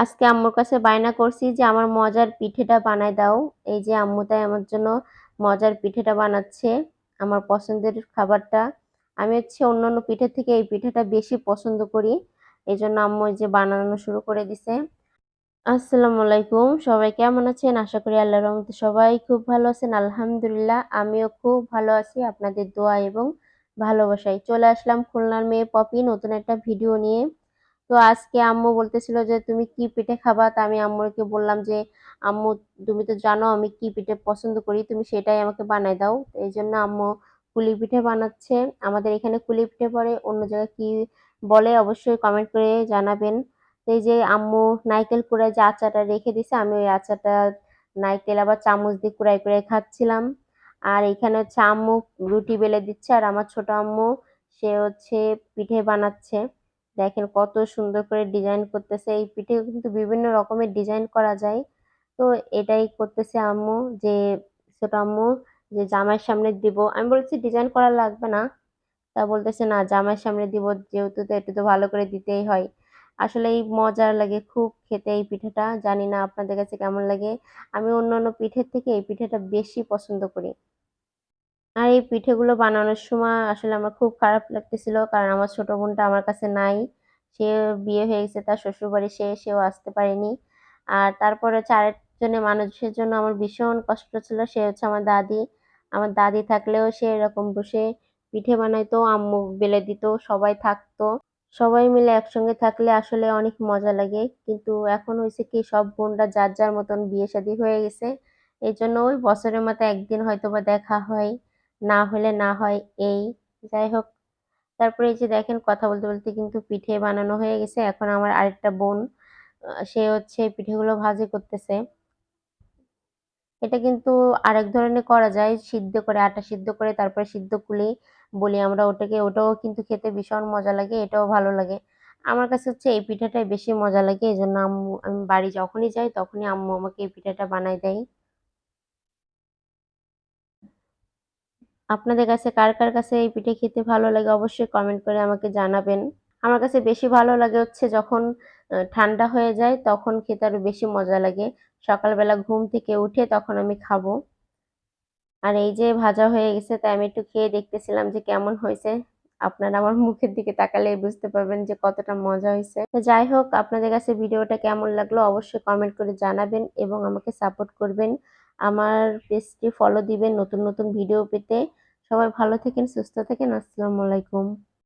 আজকে আম্মুর কাছে বায়না করছি যে আমার মজার পিঠেটা বানায় দাও। এই যে আম্মু তাই আমার জন্য মজার পিঠেটা বানাচ্ছে, আমার পছন্দের খাবারটা। আমি হচ্ছে অন্যান্য পিঠে থেকে এই পিঠেটা বেশি পছন্দ করি এই জন্য আম্মু যে বানানো শুরু করে দিছে। আসসালামু আলাইকুম, সবাই কেমন আছেন? আশা করি আল্লাহর রহমতে সবাই খুব ভালো আছেন। আলহামদুলিল্লাহ, আমিও খুব ভালো আছি। আপনাদের দোয়া এবং ভালোবাসায় চলে আসলাম খুলনার মেয়ে পপি নতুন একটা ভিডিও নিয়ে। তো আজকে আম্মু বলতেছিল যে, তুমি কি পিঠে খাবা? তা আমি আম্মুকে বললাম যে, আম্মু, তুমি তো জানো আমি কি পিঠে পছন্দ করি, তুমি সেটাই আমাকে বানাই দাও। এই জন্য আম্মু কুলি পিঠে বানাচ্ছে। আমাদের এখানে কুলি পিঠে পরে অন্য জায়গায় কি বলে অবশ্যই কমেন্ট করে জানাবেন। এই যে আম্মু নারকেল কুড়ায় যে আচারটা রেখে দিছে, আমি ওই আচারটা নারকেল আবার চামচ দিয়ে কুড়াই কুড়াই খাচ্ছিলাম। আর এখানে হচ্ছে আম্মু রুটি বেলে দিচ্ছে, আর আমার ছোট আম্মু, সে হচ্ছে পিঠে বানাচ্ছে। দেখেন কত সুন্দর করে ডিজাইন করতেছে। এই পিঠে কিন্তু বিভিন্ন রকমের ডিজাইন করা যায়। তো এটাই করতেছে আম্মু যে, ছোট আম্মু যে জামাইয়ের সামনে দিব। আমি বলছি ডিজাইন করা লাগবে না। তা বলতেছে, না, জামাইয়ের সামনে দিব, যেহেতু তো একটু তো ভালো করে দিতেই হয়। আসলে এই মজার লাগে খুব খেতে এই পিঠেটা। জানি না আপনাদের কাছে কেমন লাগে। আমি অন্যান্য পিঠের থেকে এই পিঠেটা বেশি পছন্দ করি। আর এই পিঠেগুলো বানানোর সময় আসলে আমার খুব খারাপ লাগতেছিল, কারণ আমার ছোট বোনটা আমার কাছে নাই। সে বিয়ে হয়ে গেছে, তার শ্বশুরবাড়ি সে সেও আসতে পারেনি। আর তারপরে হচ্ছে মানুষের জন্য আমার ভীষণ কষ্ট ছিল, সে হচ্ছে আমার দাদি। আমার দাদি থাকলেও সে এরকম বসে পিঠে বানাইতো, আম্মু বেলে দিত, সবাই থাকতো। সবাই মিলে একসঙ্গে থাকলে আসলে অনেক মজা লাগে। কিন্তু এখন হয়েছে কি, সব বোনরা যার যার মতন বিয়ে শাদী হয়ে গেছে। এই জন্য ওই বছরের মাথায় একদিন হয়তো বা দেখা হয়। না হলে না হয় এই। যাই হোক, তারপরে এই যে দেখেন কথা বলতে বলতে কিন্তু পিঠে বানানো হয়ে গেছে। এখন আমার আরেকটা বোন সে হচ্ছে পিঠেগুলো ভাজি করতেছে। এটা কিন্তু আরেক ধরনের করা যায়, সিদ্ধ করে আটা সিদ্ধ করে তারপরে সিদ্ধ কুলি বলি আমরা ওটাকে। ওটাও কিন্তু খেতে ভীষণ মজা লাগে, এটাও ভালো লাগে। আমার কাছে হচ্ছে এই পিঠাটাই বেশি মজা লাগে, এই জন্য আম্মু, আমি বাড়ি যখনই যাই তখনই আম্মু আমাকে এই পিঠাটা বানাই দেয়। আপনাদের কাছে কার কার কাছে এই পিঠে খেতে ভালো লাগে অবশ্যই কমেন্ট করে আমাকে জানাবেন। আমার কাছে বেশি ভালো লাগে হচ্ছে যখন ঠান্ডা হয়ে যায় তখন খেতে আরও বেশি মজা লাগে। সকালবেলা ঘুম থেকে উঠে তখন আমি খাব। আর এই যে ভাজা হয়ে গেছে তাই আমি একটু খেয়ে দেখতেছিলাম যে কেমন হয়েছে। আপনারা আমার মুখের দিকে তাকালে বুঝতে পারবেন যে কতটা মজা হয়েছে। তো যাই হোক, আপনাদের কাছে ভিডিওটা কেমন লাগল অবশ্যই কমেন্ট করে জানাবেন এবং আমাকে সাপোর্ট করবেন। আমার পেজটি ফলো দিবেন নতুন নতুন ভিডিও পেতে। সবাই ভালো থাকেন, সুস্থ থাকেন। আসসালামু আলাইকুম।